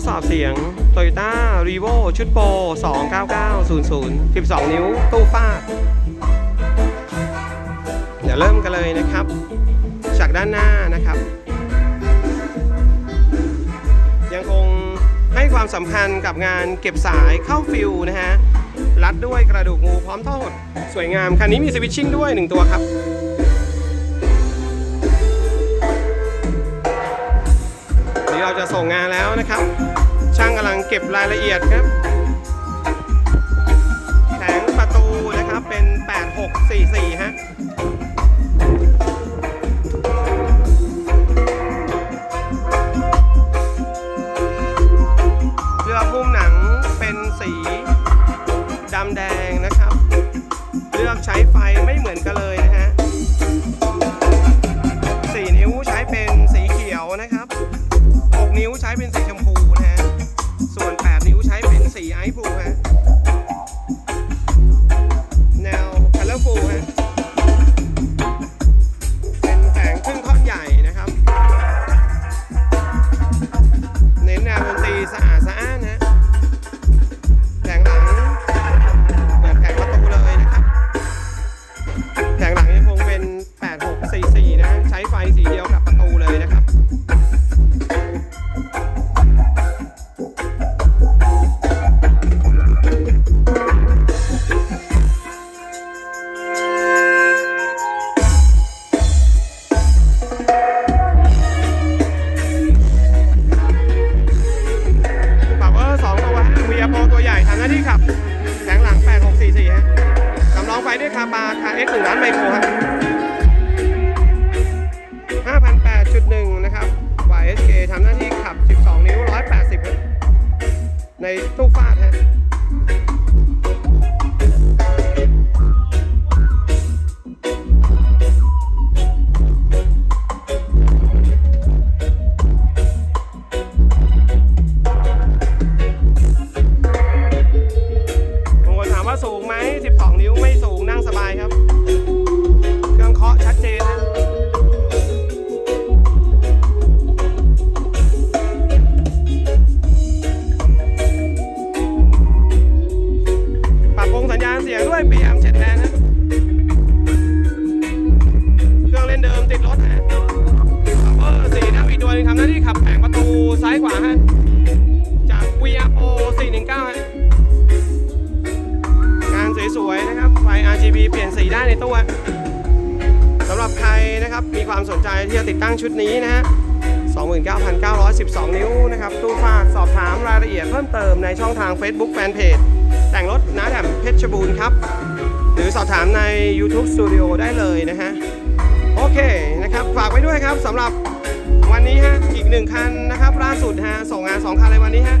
ดสอบเสียง Toyota r e v o ชุดโปร29900 12 นิ้วตู้ฟาด เดี๋ยวเริ่มกันเลยนะครับ จากด้านหน้านะครับ ยังคงให้ความสำคัญกับงานเก็บสายเข้าฟิลนะฮะ รัดด้วยกระดูกงูพร้อมทอด สวยงาม คันนี้มีสวิตชิ่งด้วย 1 ตัวครับเราจะส่งงานแล้วนะครับ ช่างกำลังเก็บรายละเอียดครับแผงประตูนะครับเป็น 8644 ฮะเรือพุ่มหนังเป็นสีดำแดงนะครับ เลือกใช้ไฟไม่เหมือนกันเลยนะฮะ4นิ้วใช้เป็นสีเขียวนะครับ 6 นิ้วใช้เป็นสีชม ด้วยคาบาคาเอสหนึ่งล้านไมโครครับห้าพันแปดจุดหนึ่งนะครับ YSK ทำหน้าที่ขับ 12 นิ้ว 180 ในตู้ฟาดฮะ ซ้ายขวาฮะ จาก VRO 419ฮะงานสวยๆนะครับ ไฟ RGB เปลี่ยนสีได้ในตู้สำหรับใครนะครับ มีความสนใจที่จะติดตั้งชุดนี้นะฮะ 29,912 นิ้วนะครับ ตู้ฟาดสอบถามรายละเอียดเพิ่มเติมในช่องทาง Facebook Fanpage แต่งรถน้าแถมเพชรบูรณ์ครับ หรือสอบถามใน YouTube Studio ได้เลยนะฮะ โอเคนะครับ ฝากไว้ด้วยครับสำหรับวันนี้ฮะ อีกหนึ่งคันนะครับล่าสุดฮะสองงานสองคันในวันนี้ฮะ